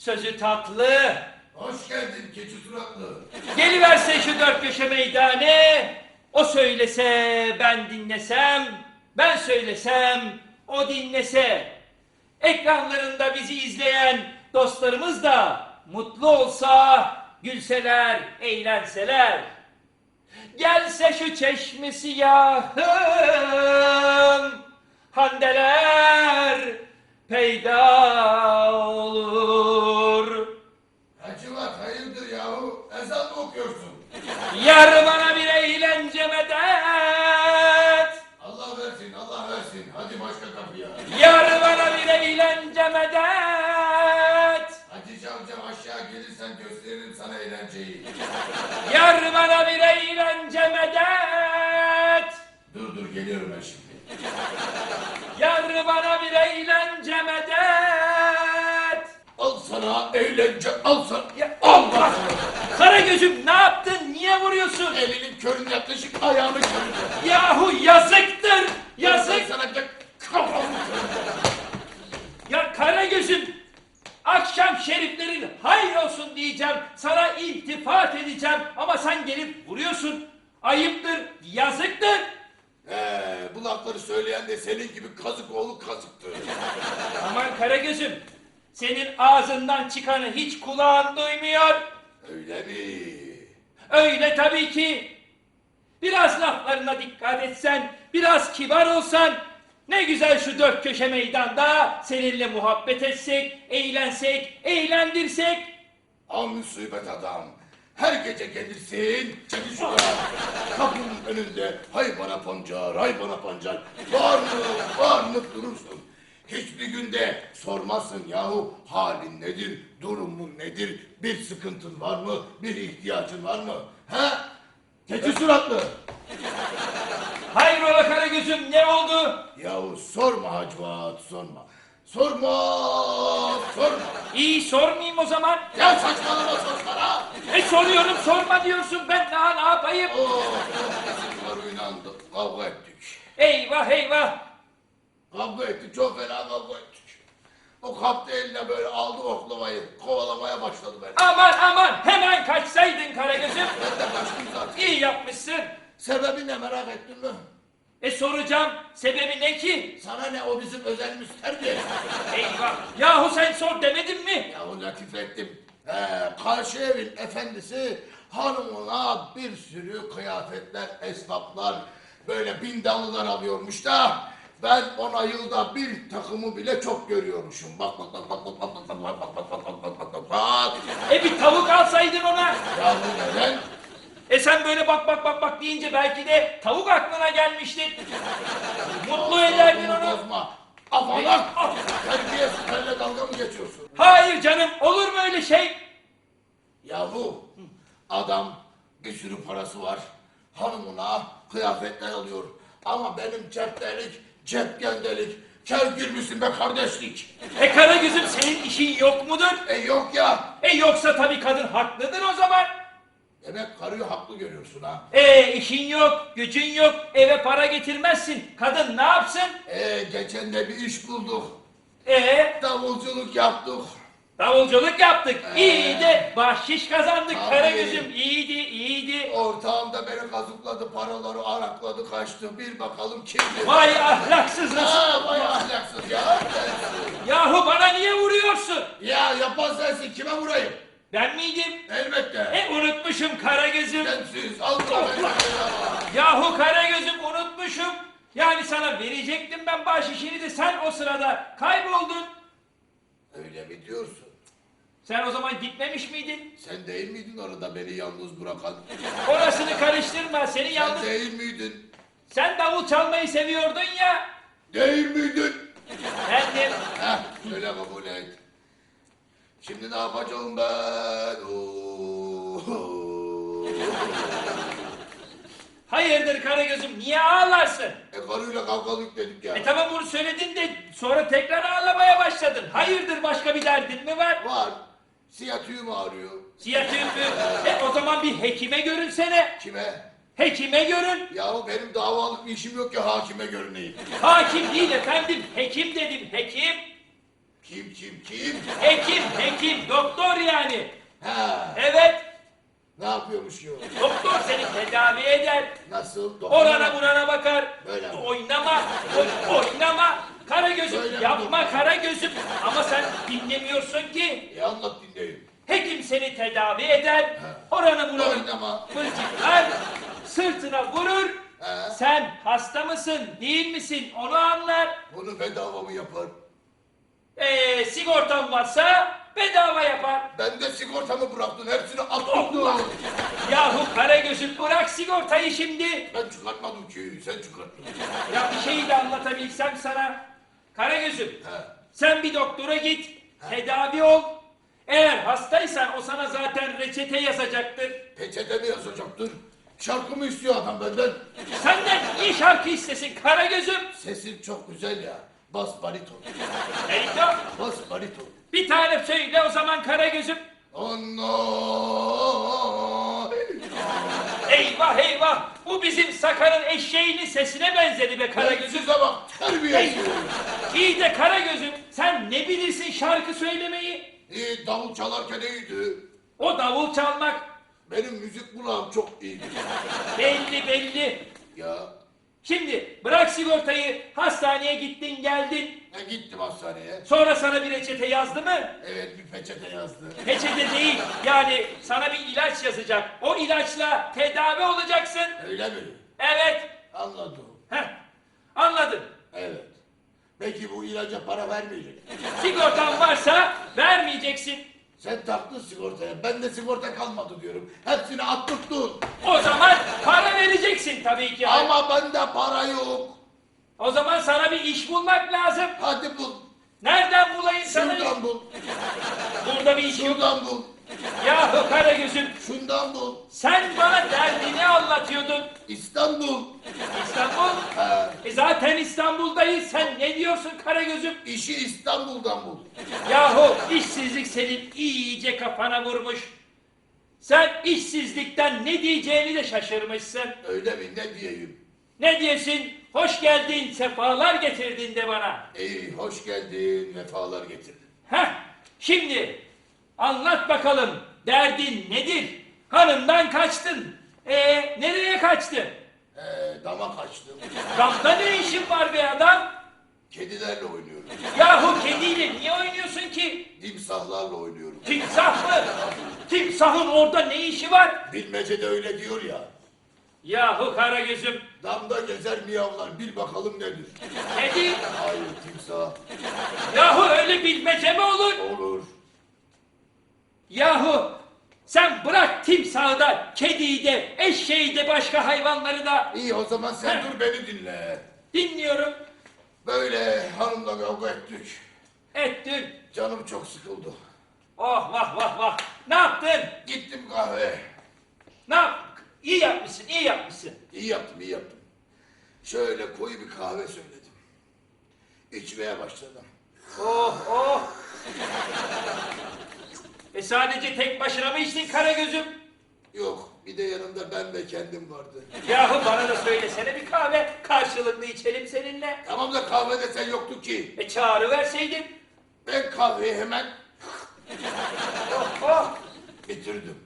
sözü tatlı. Hoş geldin keçi suratlı. geliverse şu dört köşe meydane o söylese ben dinlesem ben söylesem o dinlese. Ekranlarında bizi izleyen dostlarımız da mutlu olsa gülseler eğlenseler. Gelse şu çeşmesi yahım Handeler peyda olur Hacivat hayırdır yahu? Ezan mı okuyorsun? Yar bana bir eğlence medet Allah versin, Allah versin. Hadi başka kapıya. Yar bana bir eğlence medet Hatice amcam aşağı gelirsen gösteririm sana eğlenceyi. Yar bana bir eğlence medet Dur dur geliyorum ben şimdi. Yar bana bir eğlence medet Al sana eğlence, al sana. Ya- Allah! Kara gözüm ne yaptın? Niye vuruyorsun? Elinin körünü yaklaşık ayağını körünü. Yahu yazıktır! Yazık! sana bir kafamı Ya kara gözüm! Akşam şeriflerin hayır olsun diyeceğim. Sana iltifat edeceğim. Ama sen gelip vuruyorsun. Ayıptır, yazıktır. He, bu lafları söyleyen de senin gibi kazık oğlu kazıktı. Aman kara gözüm. Senin ağzından çıkanı hiç kulağın duymuyor. Öyle mi? Öyle tabii ki. Biraz laflarına dikkat etsen, biraz kibar olsan, ne güzel şu dört köşe meydanda seninle muhabbet etsek, eğlensek, eğlendirsek. Al musibet adam. Her gece gelirsin, çekil şuraya. Kapının önünde hay bana pancar, hay bana pancar. Bağırınıp bağırınıp durursun. Hiçbir günde sormazsın yahu halin nedir, durumun nedir, bir sıkıntın var mı, bir ihtiyacın var mı? Ha? Keçi suratlı. Hayrola kara gözüm ne oldu? Yahu sorma Hacivat, sorma. Sorma, sorma. İyi sormayayım o zaman. Ya saçmalama sorsana. E soruyorum sorma diyorsun ben daha ne yapayım? Oh, karıyla kavga ettik. Eyvah eyvah. Kavga ettik, çok fena kavga ettik. O kaptı eline böyle aldı oklavayı, kovalamaya başladı beni. Aman aman hemen kaçsaydın kara gözüm. Ben de kaçtım zaten. İyi yapmışsın. Sebebi ne merak ettin mi? E soracağım sebebi ne ki? Sana ne o bizim özel müsterdi. Eyvah. Yahu sen sor demedim mi? Yahu latif ettim. He, karşı evin efendisi hanımına bir sürü kıyafetler, esnaflar, böyle bindallılar alıyormuş da ben ona yılda bir takımı bile çok görüyormuşum. Bak bak bak bak bak bak bak bak bak bak bak bak bak bak bak. E bir tavuk alsaydın ona. Yahu neden? E sen böyle bak bak bak bak deyince belki de tavuk aklına gelmiştir. Mutlu ederdin onu. Bozma. Afanak! Terbiyesiz benimle dalga mı geçiyorsun? Hayır canım olur mu öyle şey? Yahu adam bir sürü parası var. Hanımına kıyafetler alıyor. Ama benim cep delik, cep gendelik. Kel girmişsin be kardeşlik. E Karagöz'üm senin işin yok mudur? E yok ya. E yoksa tabii kadın haklıdır o zaman. Demek karıyı haklı görüyorsun ha. E işin yok, gücün yok, eve para getirmezsin. Kadın ne yapsın? E geçen de bir iş bulduk. E Davulculuk yaptık. davulculuk yaptık. Ee. İyi de bahşiş kazandık Tabii. Karagöz'üm. İyiydi, iyiydi. Ortağım da beni kazıkladı, paraları arakladı, kaçtı. Bir bakalım kimdi? Vay ahlaksız nasıl? Ha, vay ahlaksız ya. Yahu bana niye vuruyorsun? Ya yapan sensin, kime vurayım? Ben miydim? Elbette. E unutmuşum Karagöz'üm. Sensiz, al bunu beni. Yahu Karagöz'üm unutmuşum. Yani sana verecektim ben bahşişini de sen o sırada kayboldun. Öyle mi diyorsun? Sen o zaman gitmemiş miydin? Sen değil miydin orada beni yalnız bırakan? Orasını karıştırma seni Sen yalnız... değil miydin? Sen davul çalmayı seviyordun ya. Değil miydin? Bendim. Heh, söyle kabul et. Şimdi ne yapacağım ben? Oo. Hayırdır Karagöz'üm niye ağlarsın? E karıyla kavgalık dedik ya. E tamam bunu söyledin de sonra tekrar ağlamaya başladın. Hayırdır başka bir derdin mi var? Var. Siyatüğüm ağrıyor. Siyatür mü? E o zaman bir hekime görünsene. Kime? Hekime görün. Yahu benim davalık bir işim yok ki hakime görüneyim. Hakim değil efendim. Hekim dedim. Hekim. Kim kim kim? Hekim, hekim. Doktor yani. Ha, Evet. ne yapıyormuş ki o? Doktor seni tedavi eder. Nasıl? Orana burana bakar. Böyle mi? Oynama. oy- oynama. Kara gözüm. Böyle mi Yapma doktor? kara gözüm. Ama sen dinlemiyorsun ki. E anlat dinleyeyim. Hekim seni tedavi eder. Oranı buranı Oynama. fırçıklar. Sırtına vurur. He. Sen hasta mısın değil misin onu anlar. Bunu bedava mı yapar? Ee, sigortan varsa bedava yapar. Ben de sigortamı bıraktın. Hepsini attın. Yahu Karagöz'üm bırak sigortayı şimdi. Ben çıkartmadım ki. Sen çıkarttın. Ya bir şeyi de anlatabilsem sana. Karagöz'üm He. sen bir doktora git. Tedavi ol. Eğer hastaysan o sana zaten reçete yazacaktır. Peçete mi yazacaktır? Şarkı mı istiyor adam benden? Senden iyi şarkı istesin Karagöz'üm. Sesin çok güzel ya. Bas bariton. Erito Bas bariton. bir tane söyle o zaman Karagöz'üm. Anna. Eyvah eyvah bu bizim Sakar'ın eşeğinin sesine benzedi be Karagöz'üm. Size bak terbiyesiz. İyi de Karagöz'üm sen ne bilirsin şarkı söylemeyi? İyi davul çalarken iyiydi. O davul çalmak Benim müzik kulağım çok iyiydi. belli belli. Ya Şimdi bırak sigortayı hastaneye gittin geldin. ben gittim hastaneye. Sonra sana bir reçete yazdı mı? Evet bir peçete yazdı. Peçete değil yani sana bir ilaç yazacak. O ilaçla tedavi olacaksın. Öyle mi? Evet. Anladım. Heh. Anladın. Evet. Peki bu ilaca para vermeyecek. Sigortan varsa vermeyeceksin. Sen taktın sigortaya. Ben de sigorta kalmadı diyorum. Hepsini attırttın. O zaman para vereceksin tabii ki. Ama bende para yok. O zaman sana bir iş bulmak lazım. Hadi bul. Nereden bulayım sana? Şuradan bul. Burada bir iş yok. Şuradan bul. Yahu Karagöz'üm Şundan bul. sen bana derdini anlatıyordun. İstanbul. İstanbul. Ha, E zaten İstanbul'dayız. Sen ne diyorsun Karagöz'üm? işi İstanbul'dan bul. Yahu işsizlik senin iyice kafana vurmuş. Sen işsizlikten ne diyeceğini de şaşırmışsın. Öyle mi? Ne diyeyim? Ne diyesin? Hoş geldin, sefalar getirdin de bana. İyi, hoş geldin. Vefalar getirdin. Heh, şimdi anlat bakalım derdin nedir? Hanımdan kaçtın. E nereye kaçtın? Ee, dama kaçtım. Damda ne işin var be adam? Kedilerle oynuyorum. Yahu kediyle niye oynuyorsun ki? Timsahlarla oynuyorum. Timsah mı? Timsahın orada ne işi var? Bilmece de öyle diyor ya. Yahu Karagöz'üm Damda gezer miyavlar. Bil bakalım nedir? kedi. Hayır timsah. Yahu öyle bilmece mi olur? Olur. Yahu sen bırak timsahı da, kediyi de, eşeği de, başka hayvanları da İyi o zaman sen Heh. dur beni dinle. dinliyorum. Böyle hanımla kavga ettik. Ettin. Canım çok sıkıldı. Oh vah vah vah. Ne yaptın? Gittim kahve. Ne yap? İyi yapmışsın, iyi yapmışsın. İyi yaptım, iyi yaptım. Şöyle koyu bir kahve söyledim. İçmeye başladım. Oh oh. E sadece tek başına mı içtin Karagöz'üm? Yok, bir de yanımda ben ve kendim vardı. Yahu bana da söylesene bir kahve. Karşılıklı içelim seninle. Tamam da kahvede sen yoktun ki. E çağrı verseydin. Ben kahveyi hemen Oh oh. bitirdim.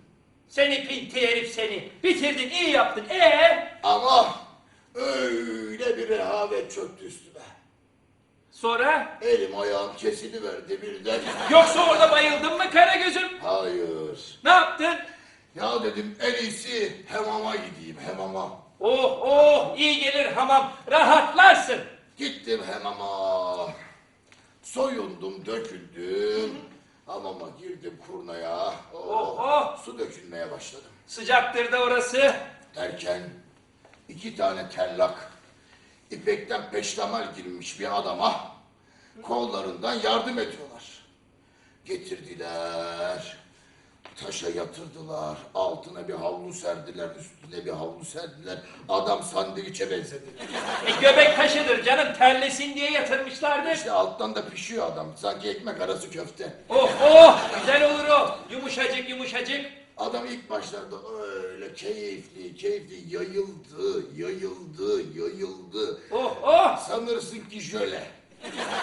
Seni pinti herif seni. Bitirdin, iyi yaptın. Ee? Ama öyle bir rehavet çöktü üstüme. Sonra? Elim ayağım kesiliverdi birden. Yoksa orada bayıldın mı Karagöz'üm? Hayır. Ne yaptın? Ya dedim en iyisi hamama gideyim hamama. Oh oh iyi gelir hamam. Rahatlarsın. Gittim hamama. Soyundum, döküldüm. Hamama girdim kurnaya. Oh, Oh, oh. Su dökülmeye başladım. Sıcaktır da orası. Derken iki tane tellak ipekten peştemal girmiş bir adama kollarından yardım ediyorlar. Getirdiler. Taşa yatırdılar. Altına bir havlu serdiler. Üstüne bir havlu serdiler. Adam sandviçe benzedi. E, göbek taşıdır canım terlesin diye yatırmışlardır. İşte alttan da pişiyor adam. Sanki ekmek arası köfte. Oh oh güzel olur o. Yumuşacık yumuşacık. Adam ilk başlarda öyle keyifli, keyifli yayıldı, yayıldı, yayıldı. Oh oh. Sanırsın ki jöle.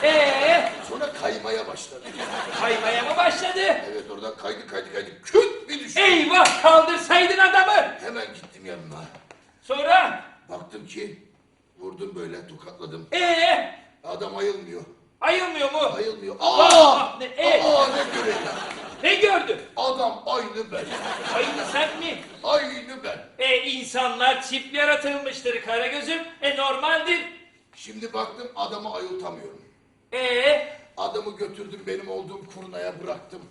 Ee Sonra kaymaya başladı. kaymaya mı başladı? Evet oradan kaydı kaydı kaydı. Küt bir düştü. Eyvah kaldırsaydın adamı. Hemen gittim yanına. Sonra Baktım ki vurdum böyle tokatladım. ee Adam ayılmıyor. ayılmıyor mu? Ayılmıyor. Vah, Aa! ne- e? Aa ne göreyim. Ne gördün? Adam aynı ben. Aynı sen mi? Aynı ben. E insanlar çift yaratılmıştır Karagöz'üm. E normaldir. Şimdi baktım adamı ayıltamıyorum. E Adamı götürdüm benim olduğum kurnaya bıraktım.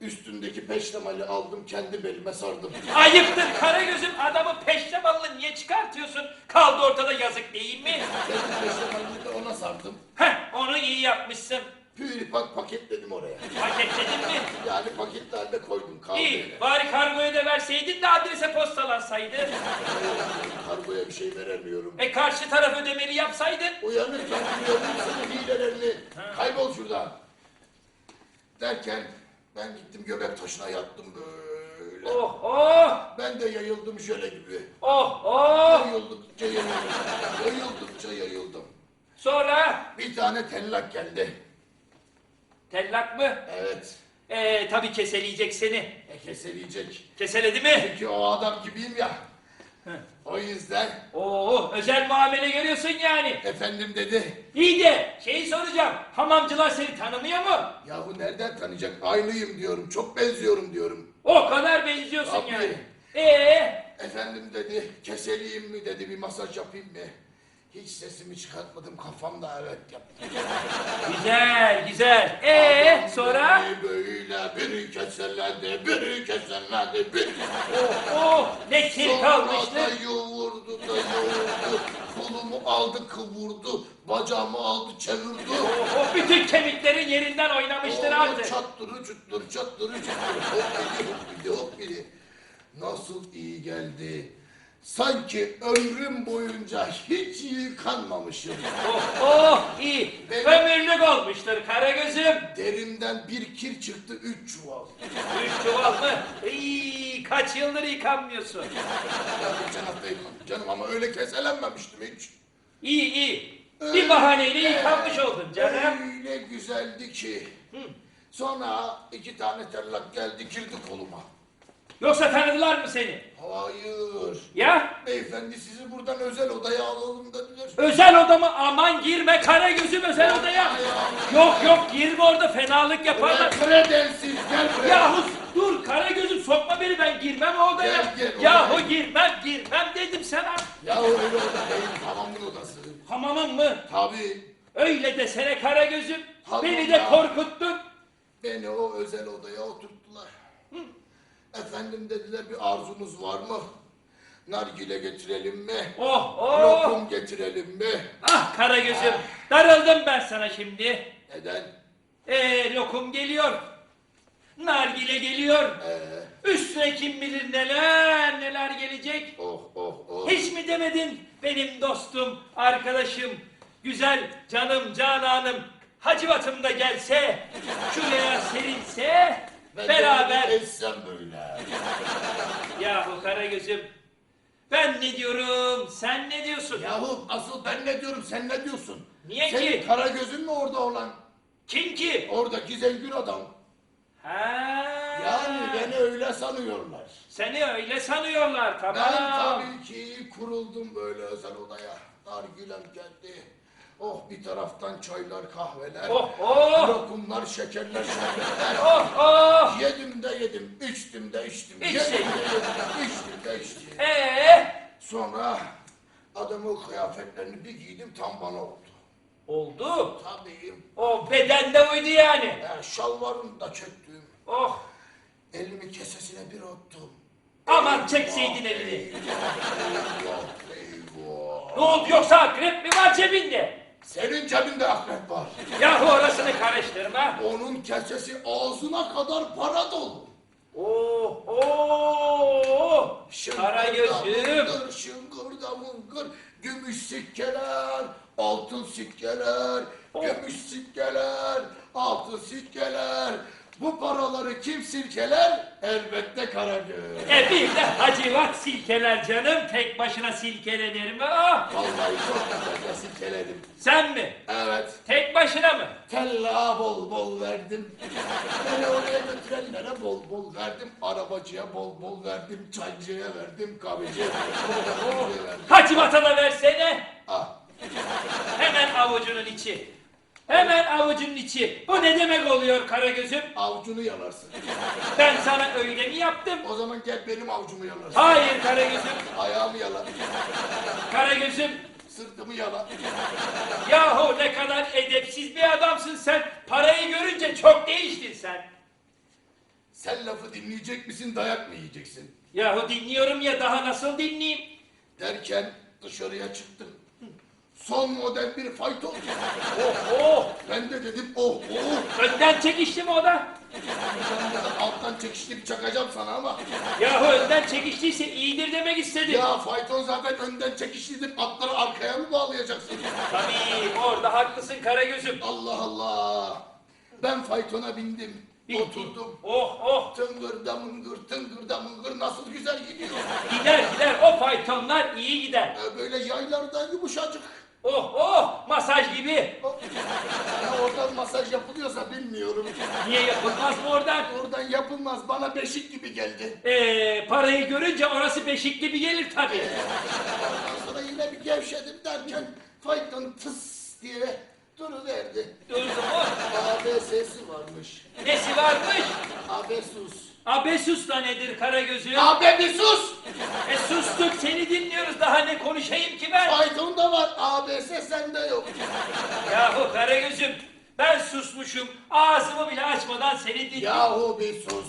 Üstündeki peştemali aldım kendi belime sardım. ayıptır Karagöz'üm adamı peştemalını niye çıkartıyorsun? Kaldı ortada yazık değil mi? Kendi peştemalini de ona sardım. Heh onu iyi yapmışsın. Püripak paketledim oraya. Paketledin mi? Yani paketli halde koydum kaldı İyi. Bari kargoya da verseydin de adrese postalansaydı. Kargoya bir şey veremiyorum. E karşı taraf ödemeli yapsaydın. Uyanırken duyuyorum senin hilelerini. Kaybol şuradan. Derken ben gittim göbek taşına yattım böyle. Oh oh Ben de yayıldım şöyle gibi. oh oh. Yayıldıkça yayıldım. Yayıldıkça yayıldım. Sonra Bir tane tellak geldi. tellak mı? Evet. E tabi keseleyecek seni. E keseleyecek. Keseledi mi? Çünkü o adam gibiyim ya. O yüzden Oo özel muamele görüyorsun yani. efendim dedi. İyi de şeyi soracağım. Hamamcılar seni tanımıyor mu? Yahu nereden tanıyacak? Aynıyım diyorum. Çok benziyorum diyorum. O kadar benziyorsun Tabii. yani. Ee, Efendim dedi, keseleyim mi dedi, bir masaj yapayım mı? Hiç sesimi çıkartmadım, kafamda evet yaptım. güzel güzel. Ee sonra? Beni böyle biri keserlerdi, biri keserlerdi, biri Oh oh ne kir Sonra kalmıştır. da yoğurdu da yoğurdu, kolumu aldı kıvırdı, bacağımı aldı çevirdi. Oh, oh, bütün kemiklerin yerinden oynamıştır Oo, artık. Çattırı çuttır, çattırı çuttır, hop biri, hop biri, hop biri. Nasıl iyi geldi. Sanki ömrüm boyunca hiç yıkanmamışım. Oh oh iyi. Benim- Ömürlük olmuştur Karagöz'üm. Derimden bir kir çıktı üç çuval. Üç çuval mı? İyi kaç yıldır yıkanmıyorsun. Ya geçen hafta canım ama öyle keselenmemiştim hiç. İyi iyi. Bir bahaneyle yıkanmış oldun canım. Öyle güzeldi ki. Sonra iki tane tellak geldi girdi koluma. Yoksa tanıdılar mı seni? Hayır. Ya Beyefendi sizi buradan özel odaya alalım dediler. özel odama aman girme Karagöz'üm özel odaya. Yok yok girme orada fenalık yaparlar. Kredensiz gel buraya. Yahu dur Karagöz'üm sokma beni ben girmem o odaya. Gel, gel, Yahu odaya. girmem girmem dedim sana. Ya öyle oda değil hamamın odası. Hamamın mı? Tabii Öyle desene Karagöz'üm. Tamam Beni de ya. korkuttun. beni o özel odaya oturttular. Efendim dediler bir arzunuz var mı? Nargile getirelim mi? Oh oh. Lokum getirelim mi? Ah Karagöz'üm darıldım ben sana şimdi. Neden? Ee lokum geliyor. Nargile geliyor. Ee, Üstüne kim bilir neler neler gelecek. oh oh oh. Hiç mi demedin benim dostum, arkadaşım, güzel canım, cananım, Hacivat'ım da gelse, şuraya serilse, Ben beraber... etsem böyle. Yahu Karagöz'üm, ben ne diyorum, sen ne diyorsun? Yahu asıl ben ne diyorum sen ne diyorsun? Niye Senin ki? kara gözün mü orada olan? Kim ki? Oradaki zengin adam. Ha. Yani beni öyle sanıyorlar. Seni öyle sanıyorlar, tamam. Ben tabii ki kuruldum böyle özel odaya. Nargilem geldi. Oh bir taraftan çaylar, kahveler. Oh, oh. Lokumlar, şekerler, şerbetler. Oh oh. Yedim de yedim, içtim de içtim. İçtin. Yedim de yedim, içtim de içtim. Ee, Sonra adamın kıyafetlerini bir giydim tam bana oldu. oldu. Tabii. O bedende uydu yani. Ya şalvarını da çektim. Oh. Elimi kesesine bir attım. Aman çekseydin elini. Ne oldu yoksa akrep mi var cebinde? Senin cebinde akrep var. Yahu orasını karıştırma. Onun kesesi ağzına kadar para dolu. Oh oh. Kara gözüm. Şıngırda mıngır, gümüş sikkeler, altın sikkeler, Oh. gümüş sikkeler, altın sikkeler. Bu paraları kim silkeler? Elbette Karagöz. E bir de hacivat silkeler canım. Tek başına silkelenir mi? Ah, Vallahi çok güzel silkeledim. sen mi? Evet. Tek başına mı? Tella bol bol verdim. Beni oraya götürenlere bol bol verdim. Arabacıya bol bol verdim. Çaycıya verdim. Kahveciye verdim. Hacivata da versene. Ah, Hemen avucunun içi. Hemen avucunun içi. Bu ne demek oluyor Karagöz'üm? avucunu yalarsın. Ben sana öyle mi yaptım? O zaman gel benim avucumu yalarsın. Hayır Karagöz'üm. Ayağımı yala. Karagöz'üm. Sırtımı yala. Yahu ne kadar edepsiz bir adamsın sen. Parayı görünce çok değiştin sen. Sen lafı dinleyecek misin dayak mı yiyeceksin? Yahu dinliyorum ya daha nasıl dinleyeyim? Derken dışarıya çıktım. Son model bir fayton. Oh oh. Ben de dedim oh oh. Önden çekişti mi o da? Ben de alttan çekişlik çakacağım sana ama. Yahu önden çekiştiyse iyidir demek istedim. Ya fayton zaten önden çekişlidir. Atları arkaya mı bağlayacaksın? Tabii orada haklısın Karagöz'üm. Allah Allah. Ben faytona bindim. Bindin. Oturdum. Oh oh. Tıngır da mıngır tıngır da mıngır nasıl güzel gidiyor. Gider gider o faytonlar iyi gider. Ee, Böyle yaylarda yumuşacık. Oh oh masaj gibi. Ya oradan masaj yapılıyorsa bilmiyorum. Niye yapılmaz mı oradan? Oradan yapılmaz. Bana beşik gibi geldi. Ee, parayı görünce orası beşik gibi gelir tabii. Ondan sonra yine bir gevşedim derken fayton tıs diye duruverdi. Durdu mu? ABS'si varmış. Nesi varmış? Abesus. Abesus da nedir Karagöz'üm? Abi bir sus! E sustuk seni dinliyoruz daha ne konuşayım ki ben? Faytonda var. ABS sende yok. Yahu Karagöz'üm ben susmuşum ağzımı bile açmadan seni dinliyorum. Yahu bir sus.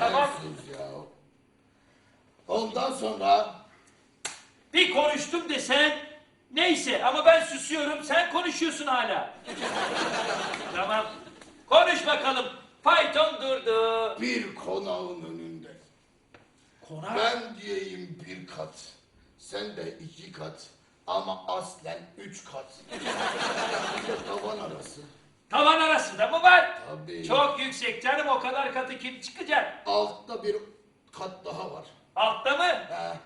Tamam. Sus yahu. Ondan sonra Bir konuştum desen neyse ama ben susuyorum sen konuşuyorsun hala. tamam konuş bakalım fayton durdu. bir konağın önünde. Konak? Ben diyeyim bir kat. Sen de iki kat. Ama aslen üç kat. Bir de tavan arası. Tavan arasında mı var? Tabii. Çok yüksek canım o kadar katı kim çıkacak? Altta bir kat daha var. Altta mı? He,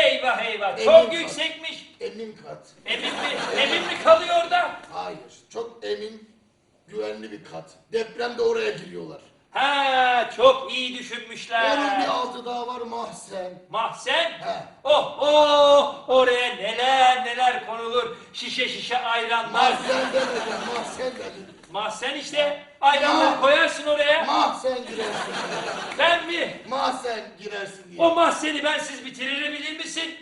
Eyvah eyvah Emin çok kat. yüksekmiş. emin kat. Emin mi? Emin mi kalıyor da? Hayır. Çok emin, güvenli bir kat. Depremde oraya giriyorlar. Ha çok iyi Onun bir düşünmüşler. altı daha var mahzen. Mahzen? He. Oh oh oraya neler neler konulur. Şişe şişe ayranlar. Mahzen demedim, mahzen dedim. Mahzen işte. Ayranları Ya. koyarsın oraya. Mahzen girersin. Ben mi? Mahzen girersin diye. O mahzeni bensiz bitiririm bilir misin?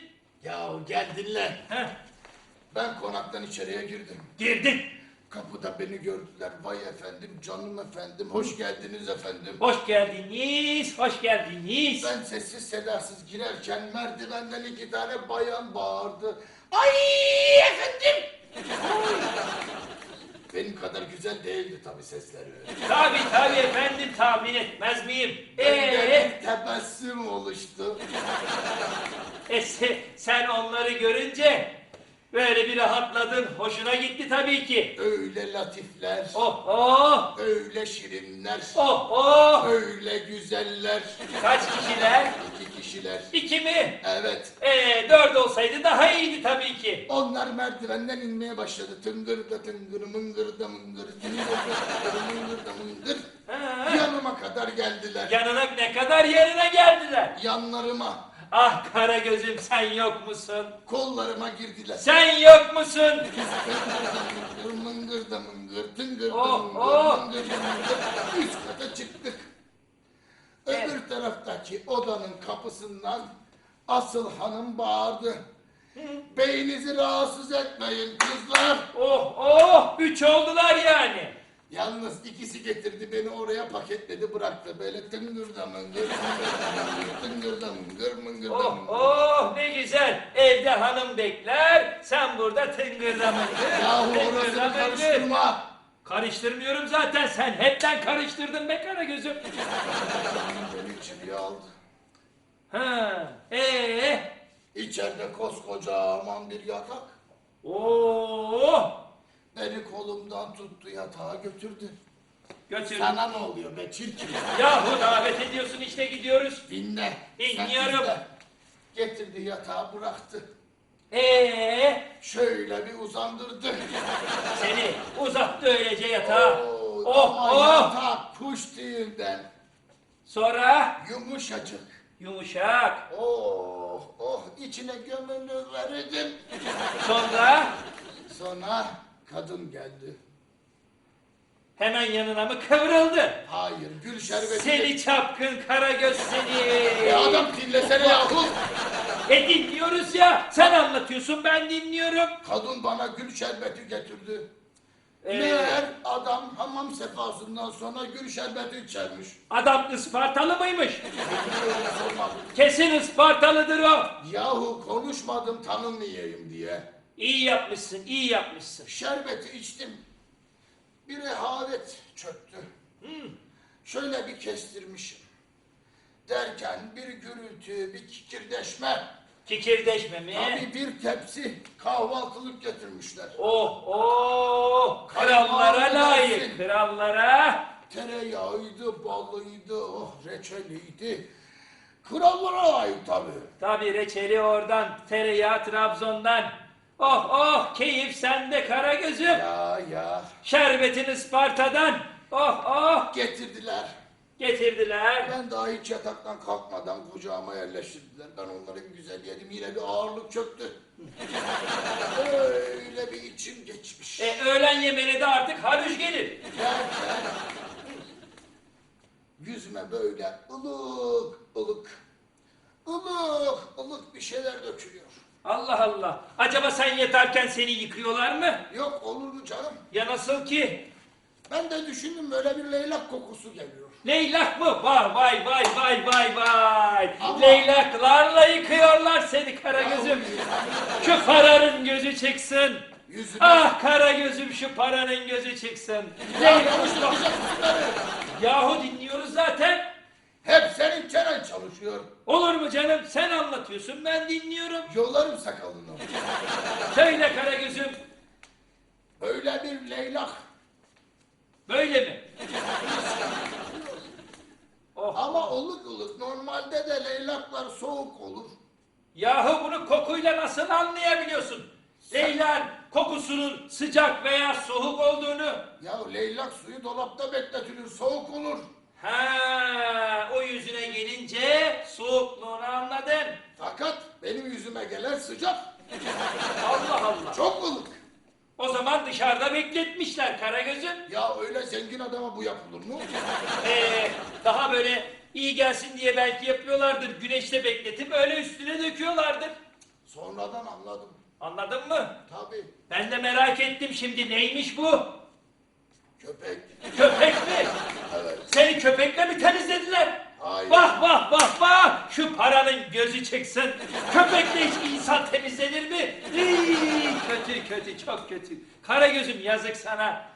Yahu gel dinle. Heh, Ben konaktan içeriye girdim. girdin. Kapıda beni gördüler. Vay efendim, canım efendim, hoş geldiniz efendim. Hoş geldiniz, hoş geldiniz. Ben sessiz sedasız girerken merdivenden iki tane bayan bağırdı. Ay efendim! Benim kadar güzel değildi tabii sesleri. Tabi tabi efendim tahmin etmez miyim? Eee bir tebessüm oluştu. e, se- sen onları görünce böyle bir rahatladın. Hoşuna gitti tabii ki. Öyle latifler, Oh oh, öyle şirinler, oh oh. öyle güzeller. Kaç kişiler? İki kişiler. İki mi? Evet. Ee, dört olsaydı daha iyiydi tabii ki. Onlar merdivenden inmeye başladı. Tıngır da tıngır, mıngır da mıngır, tıngır da tıngır, mıngır da mıngır. Ha, Yanıma kadar geldiler. yanına ne kadar yanına geldiler. Yanlarıma, Ah kara gözüm sen yok musun? kollarıma girdiler. Sen yok musun? Mıngır da mıngır, tıngır da Oh, mıngır, oh. mıngır da mıngır. Üst kata çıktık. Öbür taraftaki odanın kapısından asıl hanım bağırdı. Beyinizi rahatsız etmeyin kızlar. Oh oh, üç oldular yani. Yalnız ikisi getirdi beni oraya paketledi bıraktı böyle tıngır da mıngır, tıngır da mıngır, mıngır Oh mıngır. oh ne güzel. Evde hanım bekler, sen burada tıngırdamıngır. Yahu orasını karıştırma. Karıştırmıyorum zaten sen hepten karıştırdın be Karagöz'üm. Beni içeriye aldı. Ha, ee, İçeride koskocaman bir yatak. oo, Beni kolumdan tuttu yatağa götürdü. götür. Sana ne oluyor be çirkin? Yahu davet ediyorsun işte gidiyoruz. Dinle. Dinliyorum. Getirdi yatağa bıraktı. Ee, Şöyle bir uzandırdı. seni uzattı öylece yatağa. Oo, Oh, oh. yatak kuş değilden. Sonra Yumuşacık. yumuşak. Oh oh içine gömülü verirdim. Sonra Sonra kadın geldi. hemen yanına mı kıvrıldı? Hayır gül şerbeti. Seni çapkın Karagöz seni. E adam dinlesene yahu. E dinliyoruz ya. Sen anlatıyorsun ben dinliyorum. Kadın bana gül şerbeti getirdi. Ee, Meğer adam hamam sefasından sonra gül şerbeti içermiş. adam Ispartalı mıymış? Kesin Ispartalıdır o. Yahu konuşmadım tanınmayayım diye. İyi yapmışsın, iyi yapmışsın. Şerbeti içtim. Bir rehavet çöktü. Şöyle bir kestirmişim. Derken bir gürültü, bir kikirdeşme. Kikirdeşme mi? Abi bir tepsi kahvaltılık getirmişler. Oh oh krallara layık krallara. Tereyağıydı, ballıydı, oh reçeliydi. Krallara ait tabii. Tabi reçeli oradan tereyağı Trabzon'dan. Oh oh keyif sende Karagöz'üm. Ya ya Şerbetin Isparta'dan. Oh oh getirdiler. getirdiler. Ben daha hiç yataktan kalkmadan kucağıma yerleştirdiler. Ben onları bir güzel yedim. Yine bir ağırlık çöktü. Öyle bir içim geçmiş. E öğlen yemeğine de artık haruç gelir. Derken yüzüme böyle ılık ılık ılık ılık bir şeyler dökülüyor. Allah Allah. Acaba sen yatarken seni yıkıyorlar mı? Yok olur mu canım? Ya nasıl ki? Ben de düşündüm böyle bir leylak kokusu geliyor. Leylak mı? Vay vay vay vay vay vay. Ama- Leylaklarla yıkıyorlar seni Karagöz'üm. Şu paranın gözü çıksın. Yüzüme... Ah Karagöz'üm şu paranın gözü çıksın. Ya Leylak... Yahu dinliyoruz zaten. Hep senin çenen çalışıyor. Olur mu canım? Sen anlatıyorsun ben dinliyorum. Yollarım sakalını. Söyle Karagöz'üm. Öyle bir leylak. Böyle mi? Oh. Ama ılık ılık. Normalde de leylaklar soğuk olur. Yahu bunu kokuyla nasıl anlayabiliyorsun? Leylak kokusunun sıcak veya soğuk olduğunu. Ya leylak suyu dolapta bekletilir. Soğuk olur. Ha, o yüzüne gelince soğukluğunu anladın. Fakat benim yüzüme gelen sıcak. Allah Allah. Çok ılık. O zaman dışarıda bekletmişler Karagöz'üm. Ya öyle zengin adama bu yapılır mı? Ee, daha böyle iyi gelsin diye belki yapıyorlardır. Güneşte bekletip öyle üstüne döküyorlardır. Sonradan anladım. Anladın mı? Tabii. Ben de merak ettim şimdi neymiş bu? Köpek. Köpek mi? Evet. Seni köpekle mi temizlediler? Hayır. Vah vah vah vah! Şu paranın gözü çıksın. Köpekle hiç insan temizlenir mi? İy, kötü kötü çok kötü. Kara gözüm yazık sana.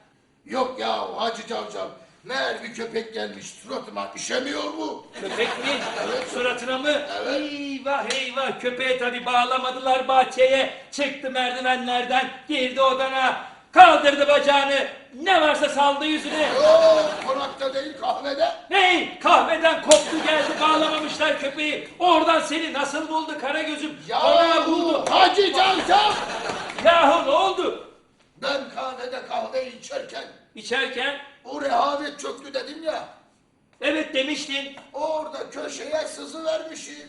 Yok ya Hacı Cavcav. Meğer bir köpek gelmiş suratıma işemiyor bu. Köpek mi? Evet. Suratına mı? Evet. Eyvah eyvah köpeği tabi bağlamadılar bahçeye. Çıktı merdivenlerden girdi odana. Kaldırdı bacağını. Ne varsa saldı yüzüne. Yok konakta değil kahvede. Hey kahveden koptu geldi bağlamamışlar köpeği. Oradan seni nasıl buldu Karagöz'üm? Konağı buldu. Ya Hacı Cavcav. Yahu ne oldu? Ben kahvede kahve içerken İçerken o rehavet çöktü dedim ya. evet demiştin. Orada köşeye sızı vermişim.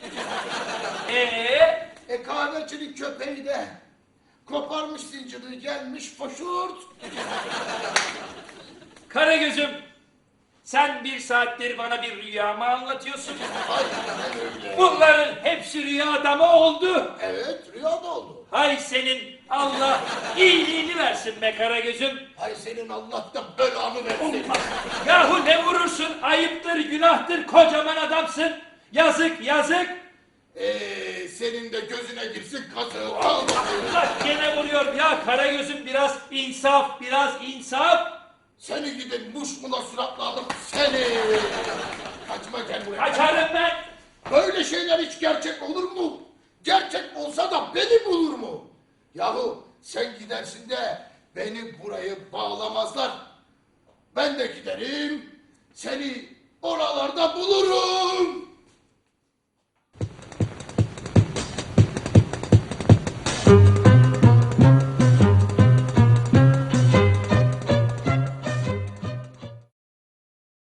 Ee, E kahvecinin köpeği de koparmış zincirini gelmiş foşurt. Karagöz'üm sen bir saattir bana bir rüyamı anlatıyorsun. Aynen öyle. Bunların hepsi rüya adamı oldu. Evet rüyada oldu. Hay senin Allah iyiliğini versin be Karagöz'üm. Hay senin Allah da belanı versin. Yahu ne vurursun ayıptır günahtır kocaman adamsın. Yazık yazık. Ee, senin de gözüne girsin kazığı. Al bakayım. Allah gene vuruyor ya Karagöz'üm biraz insaf biraz insaf. Seni gidin muşmula suratlı adam seni. Kaçma gel buraya. Kaçarım ben. Böyle şeyler hiç gerçek olur mu? Gerçek olsa da beni bulur mu? Yahu sen gidersin de beni burayı bağlamazlar. Ben de giderim, seni oralarda bulurum.